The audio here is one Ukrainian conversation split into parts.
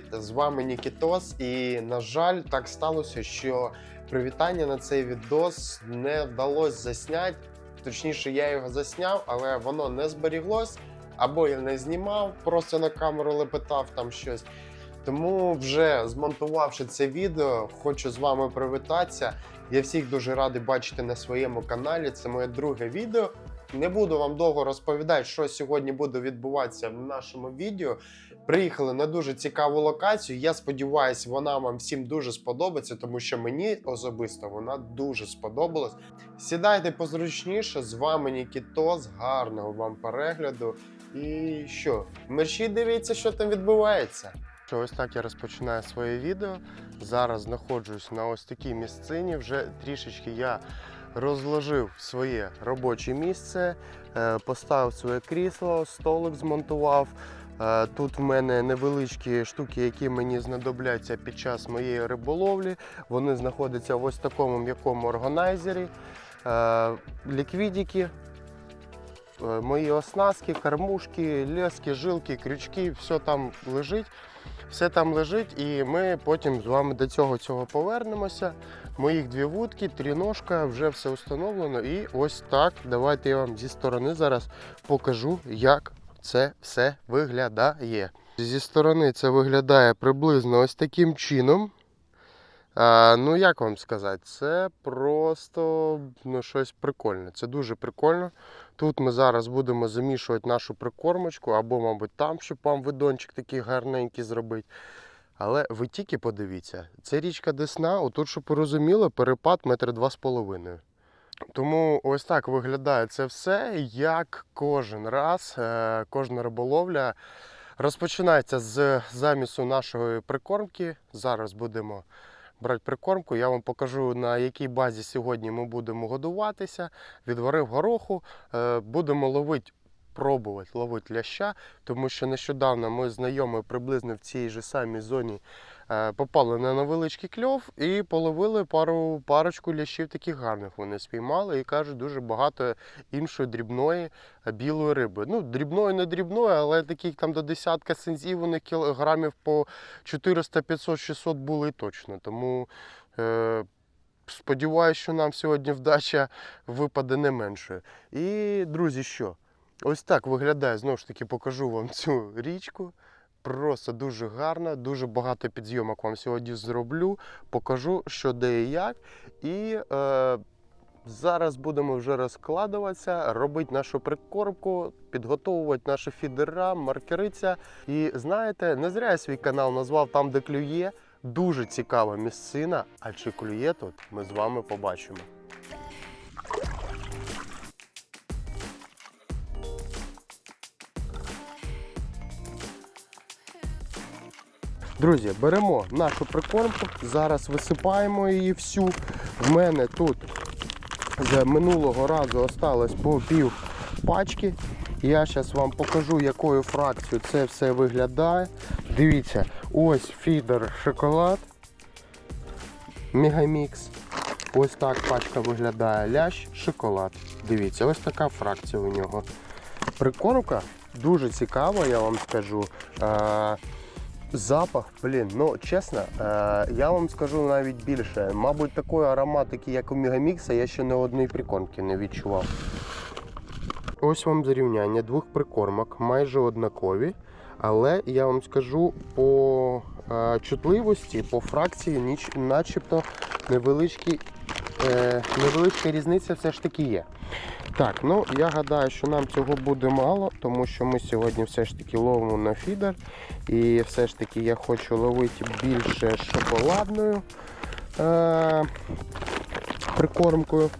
Привіт! З вами Нікітос. І на жаль, так сталося, що привітання на цей відос не вдалося засняти. Точніше, я його засняв, але воно не зберіглось. Або я не знімав, просто на камеру лепетав там щось. Тому вже змонтувавши це відео, хочу з вами привітатися. Я всіх дуже радий бачити на своєму каналі. Це моє друге відео. Не буду вам довго розповідати, що сьогодні буде відбуватися в нашому відео. Приїхали на дуже цікаву локацію. Я сподіваюся, вона вам всім дуже сподобається, тому що мені особисто вона дуже сподобалась. Сідайте позручніше, з вами Нікітос. Гарного вам перегляду. І що? Мерші дивіться, що там відбувається. Ось так я розпочинаю своє відео. Зараз знаходжусь на ось такій місцині. Вже трішечки я розложив своє робоче місце, е, поставив своє крісло, столик змонтував. Тут в мене невеличкі штуки, які мені знадобляться під час моєї риболовлі. Вони знаходяться в ось такому м'якому органайзері. Ліквідики, е, мої оснастки, кормушки, лески, жилки, крючки, все там лежить. Все там лежить, і ми потім з вами до цього цього повернемося. Моїх дві вудки, тріножка, вже все встановлено. І ось так. Давайте я вам зі сторони зараз покажу, як це все виглядає. Зі сторони це виглядає приблизно ось таким чином. А, ну, як вам сказати, це просто ну, щось прикольне. Це дуже прикольно. Тут ми зараз будемо замішувати нашу прикормочку, або, мабуть, там, щоб вам видончик такий гарненький зробити. Але ви тільки подивіться, це річка Десна, отут, щоб ви розуміли, перепад метр два з половиною. Тому ось так виглядає це все, як кожен раз, е, кожна риболовля розпочинається з замісу нашої прикормки. Зараз будемо брати прикормку. Я вам покажу, на якій базі сьогодні ми будемо годуватися. Відварив гороху, е, будемо ловити. Пробувати ловити ляща, тому що нещодавно ми знайомі приблизно в цій же самій зоні попали на невеличкий кльов і половили пару парочку лящів таких гарних. Вони спіймали і кажуть, дуже багато іншої дрібної е, білої риби. Ну, дрібної, не дрібної, але таких там до десятка сензів вони кілограмів по 400, 500, 600 були точно. Тому е, сподіваюся, що нам сьогодні вдача випаде не меншою. І, друзі, що? Ось так виглядає, знову ж таки, покажу вам цю річку. Просто дуже гарна, дуже багато підйомок вам сьогодні зроблю. Покажу, що де і як. І е, зараз будемо вже розкладуватися, робити нашу прикормку, підготовувати наші фідера, маркериця. І знаєте, не зря я свій канал назвав там, де клює. Дуже цікава місцина. А чи клює тут, ми з вами побачимо. Друзі, беремо нашу прикормку, зараз висипаємо її всю. В мене тут з минулого разу осталось по пів пачки. Я зараз вам покажу, якою фракцією це все виглядає. Дивіться, ось фідер шоколад. Мегамікс. Ось так пачка виглядає. Лящ, шоколад. Дивіться, ось така фракція у нього. Прикормка дуже цікава, я вам скажу. Запах, блін, ну чесно, е, я вам скажу навіть більше. Мабуть, такої ароматики, як у Мегамікса, я ще не одної прикормки не відчував. Ось вам зрівняння двох прикормок, майже однакові. Але я вам скажу по е, чутливості, по фракції, начебто невеличкі, е, невеличка різниця все ж таки є. Так, ну я гадаю, що нам цього буде мало, тому що ми сьогодні все ж таки ловимо на фідер. І все ж таки я хочу ловити більше шоколадною е- прикормкою.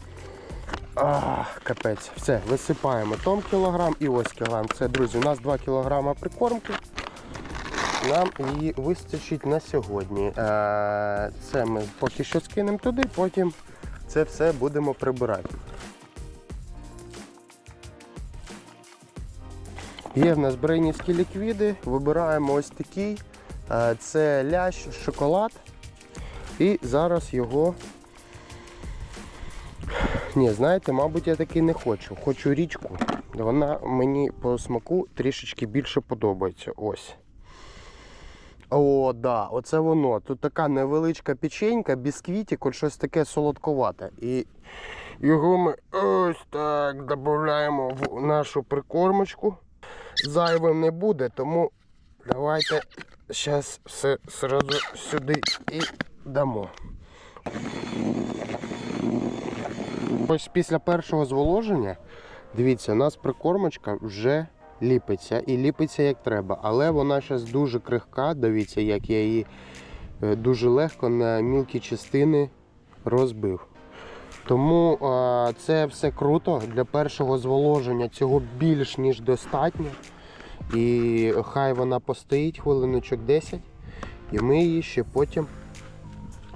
А, капець, все, висипаємо том кілограм і ось кілограм. Це, друзі, у нас 2 кілограма прикормки. Нам її вистачить на сьогодні. Е, Це ми поки що скинемо туди, потім це все будемо прибирати. Є в нас брейнівські ліквіди, вибираємо ось такий. Е, Це лящ, шоколад. І зараз його. Ні, знаєте, мабуть, я таки не хочу. Хочу річку. Вона мені по смаку трішечки більше подобається. Ось. О, да, оце воно. Тут така невеличка печенька, бісквітик, от щось таке солодковате. І його ми ось так додаємо в нашу прикормочку. Зайвим не буде, тому давайте зараз все одразу сюди і дамо. Ось після першого зволоження, дивіться, у нас прикормочка вже ліпиться і ліпиться як треба. Але вона зараз дуже крихка, дивіться, як я її е, дуже легко на мілкі частини розбив. Тому а, це все круто. Для першого зволоження цього більш ніж достатньо. І хай вона постоїть хвилиночок 10, і ми її ще потім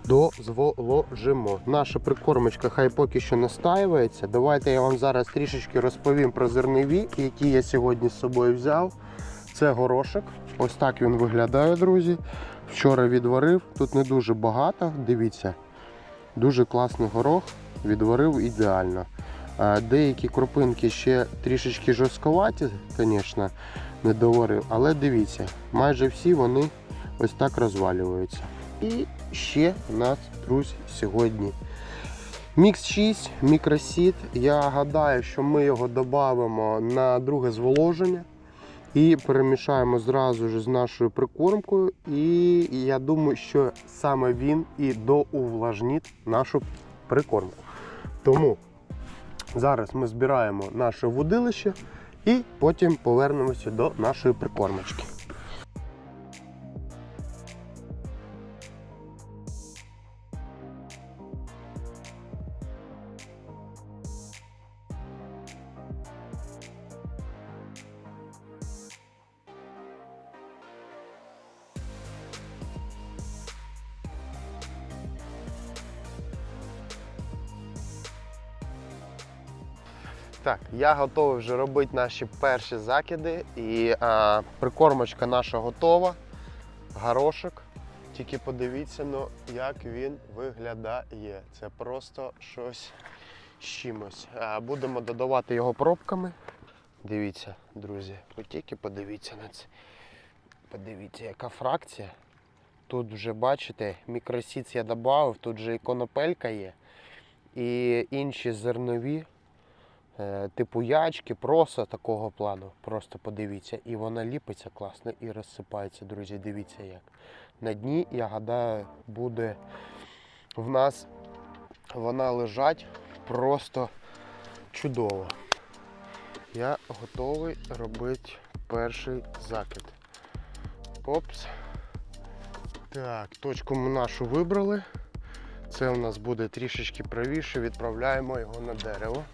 дозволожимо. Наша прикормочка хай поки що настаюється. Давайте я вам зараз трішечки розповім про зернові, які я сьогодні з собою взяв. Це горошок. Ось так він виглядає, друзі. Вчора відварив. Тут не дуже багато. Дивіться, дуже класний горох. Відварив ідеально. Деякі крупинки ще трішечки жорстковаті, звісно, не доварив. Але дивіться, майже всі вони ось так розвалюються. І ще у нас, друзі, сьогодні мікс 6, мікросід. Я гадаю, що ми його додамо на друге зволоження і перемішаємо зразу ж з нашою прикормкою. І я думаю, що саме він і доувлажнить нашу прикормку. Тому зараз ми збираємо наше водилище і потім повернемося до нашої прикормочки. Так, я готовий вже робити наші перші закиди. І а, прикормочка наша готова. Горошок. Тільки подивіться, ну, як він виглядає. Це просто щось з чимось. А, будемо додавати його пробками. Дивіться, друзі, ви тільки подивіться на це. Подивіться, яка фракція. Тут вже бачите, мікросіц я додав, тут вже і конопелька є. І інші зернові е, типу ячки, проса такого плану. Просто подивіться. І вона ліпиться класно і розсипається, друзі. Дивіться як. На дні, я гадаю, буде в нас вона лежать просто чудово. Я готовий робити перший закид. Опс. Так, точку ми нашу вибрали. Це у нас буде трішечки правіше, відправляємо його на дерево.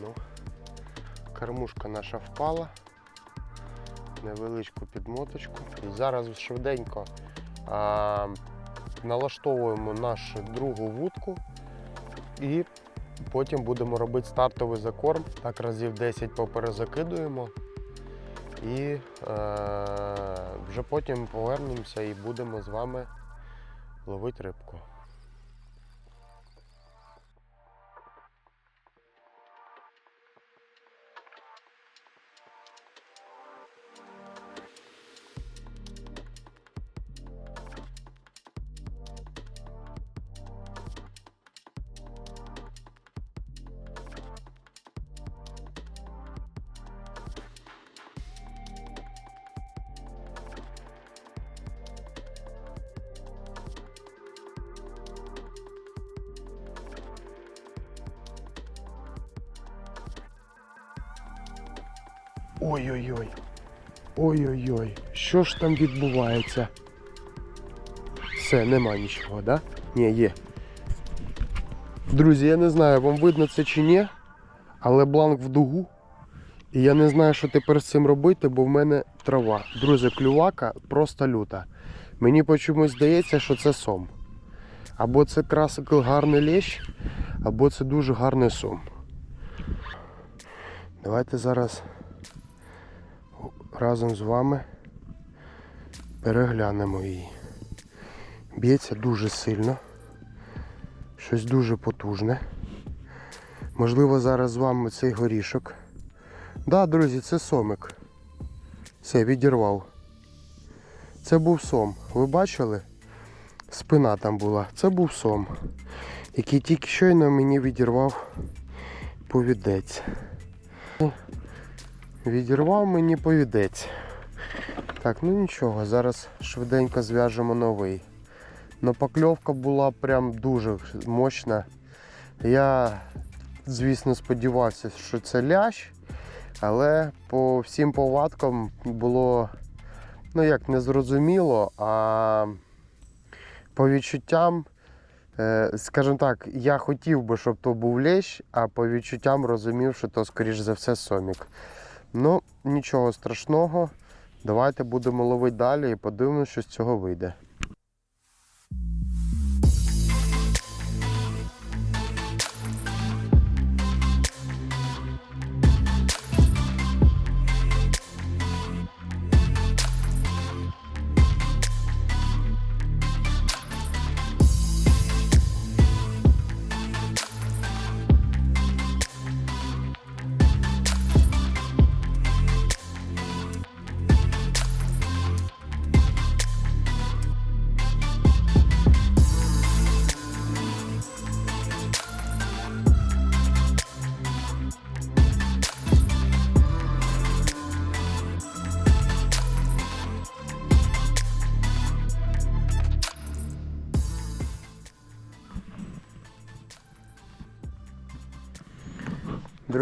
Ну, кормушка наша впала. Невеличку підмоточку. І зараз швиденько а, налаштовуємо нашу другу вудку і потім будемо робити стартовий закорм. Так разів 10 поперезакидуємо. І е, вже потім повернемося і будемо з вами ловити рибку. Ой-ой-ой. Ой-ой-ой. Що ж там відбувається? Все, нема нічого, да? Ні, є. Друзі, я не знаю, вам видно це чи ні, але бланк в дугу. І я не знаю, що тепер з цим робити, бо в мене трава. Друзі, клювака просто люта. Мені по чомусь здається, що це сом. Або це красик гарний лещ, або це дуже гарний сом. Давайте зараз разом з вами переглянемо її. Б'ється дуже сильно, щось дуже потужне. Можливо, зараз з вами цей горішок. Так, да, друзі, це сомик. Все, відірвав. Це був сом. Ви бачили? Спина там була. Це був сом, який тільки щойно мені відірвав повідець. Відірвав мені повідець. Так, ну нічого, зараз швиденько зв'яжемо новий. Но покльовка була прям дуже мощна. Я, звісно, сподівався, що це лящ, але по всім повадкам було, ну як не зрозуміло, а по відчуттям, е, скажімо так, я хотів би, щоб то був лещ, а по відчуттям розумів, що то, скоріш за все, сомік. Ну, нічого страшного. Давайте будемо ловити далі і подивимося, що з цього вийде.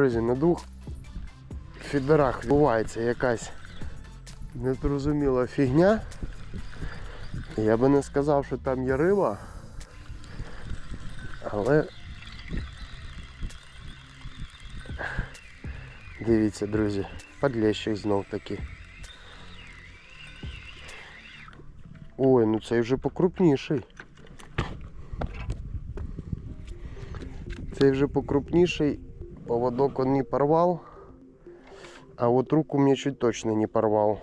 Друзі, на двох фідерах відбувається якась незрозуміла фігня. Я би не сказав, що там є риба, але дивіться, друзі, подлещик знов таки. Ой, ну цей вже покрупніший. Цей вже покрупніший. Поводок он не порвал, а вот руку мне чуть точно не порвал.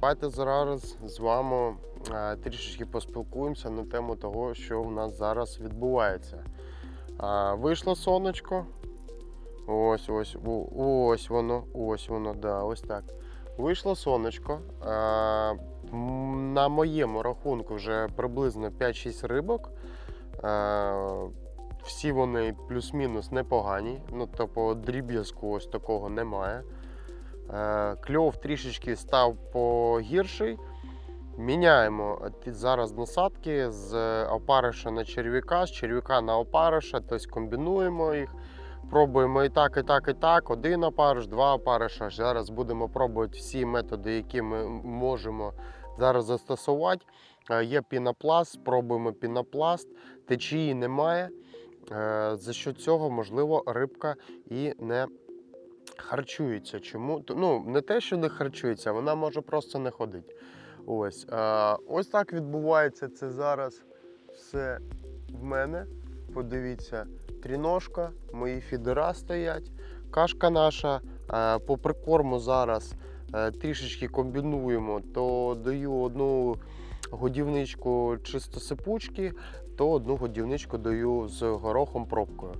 Давайте зараз з вами е, трішечки поспілкуємося на тему того, що в нас зараз відбувається. Е, Вийшло сонечко. Ось ось ось воно, ось воно, да, ось так. Вийшло сонечко. Е, На моєму рахунку вже приблизно 5-6 рибок. Всі вони плюс-мінус непогані. Ну, тобто дріб'язку ось такого немає. Е, Кльов трішечки став погірший. Міняємо зараз насадки з опариша на черв'яка, з черв'яка на опариша, тобто комбінуємо їх. Пробуємо і так, і так, і так. Один опариш, два опариша. Зараз будемо пробувати всі методи, які ми можемо зараз застосувати. Е, Є пінопласт, спробуємо пінопласт, течії немає. Е, За що цього, можливо, рибка і не харчується. Чому? Ну, не те, що не харчується, вона може просто не ходити. Ось. А, ось так відбувається це зараз все в мене. Подивіться, тріножка, мої фідера стоять, кашка наша. А, по прикорму зараз е, трішечки комбінуємо, то даю одну годівничку чисто сипучки, то одну годівничку даю з горохом пробкою.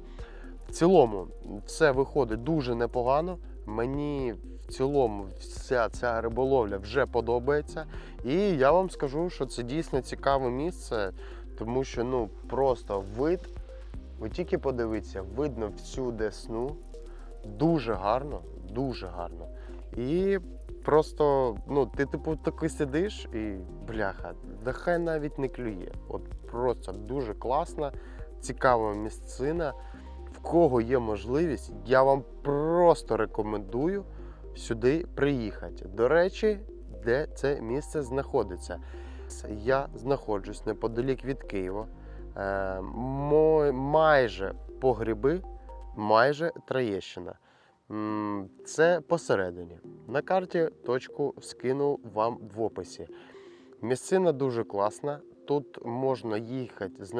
В цілому все виходить дуже непогано. Мені в цілому вся ця риболовля вже подобається. І я вам скажу, що це дійсно цікаве місце, тому що ну просто вид. Ви тільки подивіться, видно всю десну. Дуже гарно, дуже гарно. І просто, ну, ти типу таки сидиш і бляха, да хай навіть не клює. От просто дуже класна, цікава місцина кого є можливість, я вам просто рекомендую сюди приїхати. До речі, де це місце знаходиться. Я знаходжусь неподалік від Києва. Е, майже по гриби, майже Троєщина. Це посередині. На карті точку скинув вам в описі. Місцина дуже класна. тут можна їхати з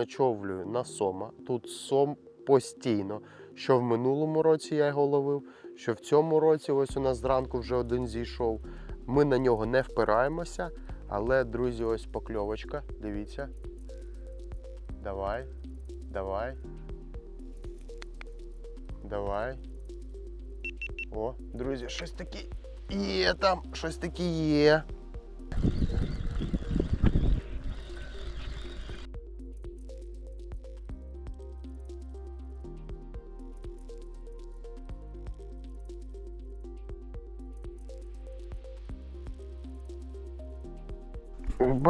на сома. Тут сом постійно. Що в минулому році я його ловив, що в цьому році, ось у нас зранку вже один зійшов. Ми на нього не впираємося, але, друзі, ось покльовочка. Дивіться. Давай, давай. Давай. О, друзі, щось таке є там, щось таке є.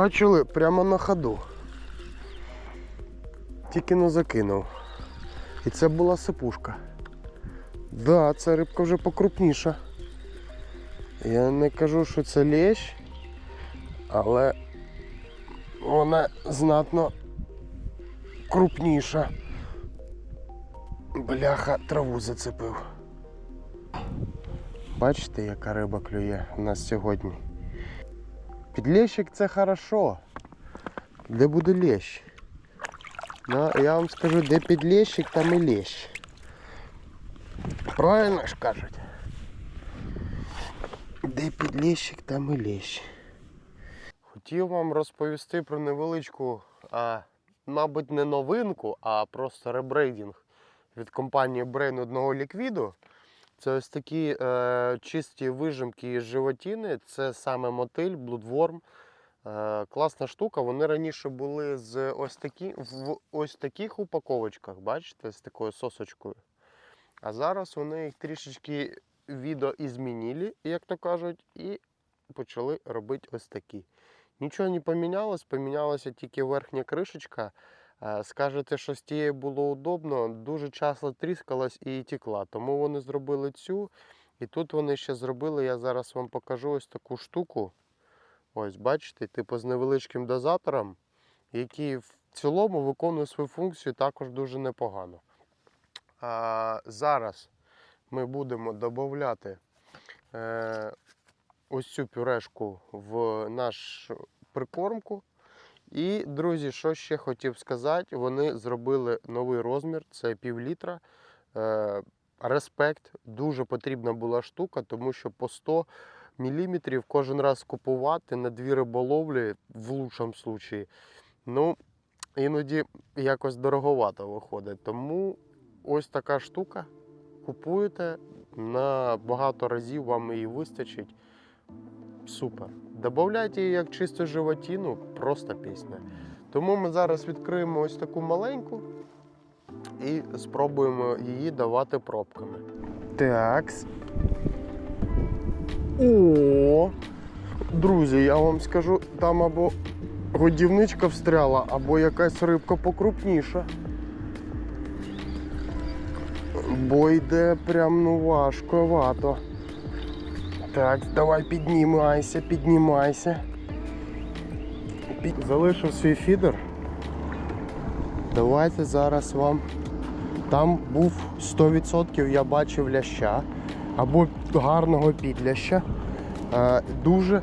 Бачили прямо на ходу. Тільки не закинув. І це була сипушка. Да, ця рибка вже покрупніша. Я не кажу, що це лещ, але вона знатно крупніша. Бляха, траву зацепив. Бачите, яка риба клює у нас сьогодні? Підлещик це хорошо. Де буде лещ? Ну, я вам скажу, де підлещик, там і лещ. Правильно ж кажуть? Де підлещик, там і лещ. Хотів вам розповісти про невеличку, а, мабуть, не новинку, а просто ребрейдинг від компанії Brain одного ліквіду. Це ось такі е, чисті вижимки із животіни. Це саме мотиль, блудворм. Е, класна штука. Вони раніше були з ось такі, в ось таких упаковочках, бачите, з такою сосочкою. А зараз вони їх трішечки відеоізмінили, як то кажуть, і почали робити ось такі. Нічого не помінялось, помінялася тільки верхня кришечка. Е, Скажете, що з тією було удобно, дуже часто тріскалась і текла. Тому вони зробили цю. І тут вони ще зробили, я зараз вам покажу ось таку штуку. Ось, бачите, типу з невеличким дозатором, який в цілому виконує свою функцію також дуже непогано. А, зараз ми будемо додати е, ось цю пюрешку в наш прикормку. І, друзі, що ще хотів сказати, вони зробили новий розмір, це пів літра. Е, респект, дуже потрібна була штука, тому що по 100 мм кожен раз купувати на дві риболовлі в лучшому випадку. Ну, іноді якось дороговато виходить. Тому ось така штука. Купуєте на багато разів вам її вистачить. Супер. Добавляйте її як чисту животину, просто пісня. Тому ми зараз відкриємо ось таку маленьку і спробуємо її давати пробками. Так. О! Друзі, я вам скажу, там або годівничка встряла, або якась рибка покрупніша. Бо йде прям ну важковато. Так, давай піднімайся, піднімайся. Під... Залишив свій фідер. Давайте зараз вам. Там був 100% я бачив ляща або гарного підляща. Е, Дуже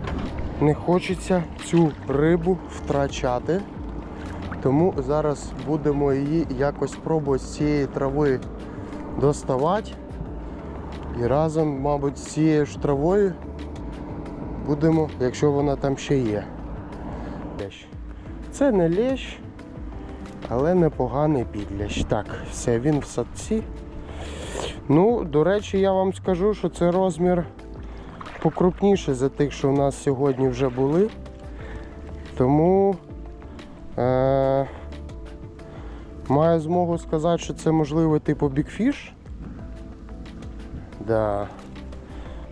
не хочеться цю рибу втрачати. Тому зараз будемо її якось пробувати з цієї трави доставати. І разом, мабуть, з цією ж травою будемо, якщо вона там ще є. Це не лещ, але непоганий підлящ. Так, все, він в садці. Ну, до речі, я вам скажу, що це розмір покрупніше за тих, що у нас сьогодні вже були. Тому е- маю змогу сказати, що це можливо типу бікфіш. Да.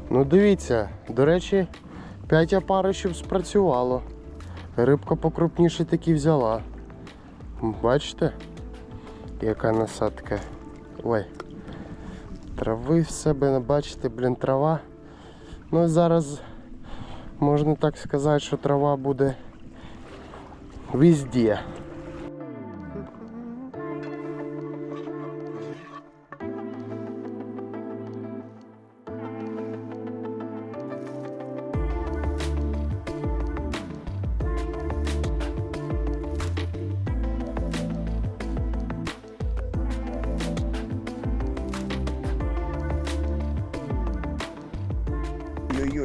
Ну дивіться, до речі, 5 опаришів спрацювало. Рибка покрупніше таки взяла. Бачите? Яка насадка. Ой. Трави в себе, бачите, блін, трава. Ну зараз можна так сказати, що трава буде везде.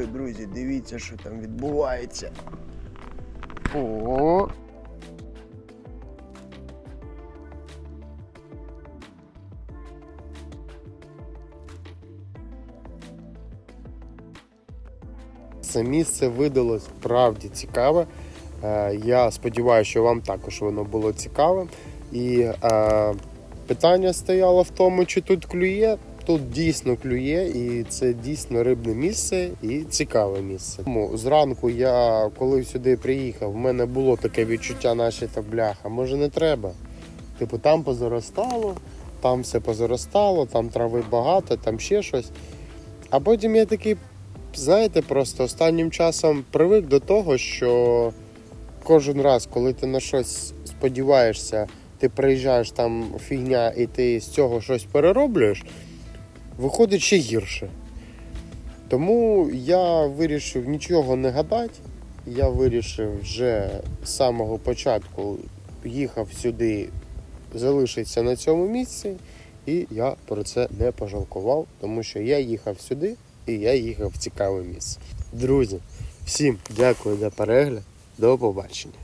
Друзі, дивіться, що там відбувається. О. Це місце видалось справді цікаве. Е, Я сподіваюся, що вам також воно було цікаве. І е, питання стояло в тому, чи тут клює. Тут дійсно клює, і це дійсно рибне місце і цікаве місце. Тому зранку я, коли сюди приїхав, в мене було таке відчуття, наче та бляха, може не треба. Типу, там позаростало, там все позаростало, там трави багато, там ще щось. А потім я такий, знаєте, просто останнім часом привик до того, що кожен раз, коли ти на щось сподіваєшся, ти приїжджаєш там фігня і ти з цього щось перероблюєш, виходить ще гірше. Тому я вирішив нічого не гадати. Я вирішив вже з самого початку їхав сюди, залишитися на цьому місці, і я про це не пожалкував, тому що я їхав сюди і я їхав в цікаве місце. Друзі, всім дякую за перегляд. До побачення.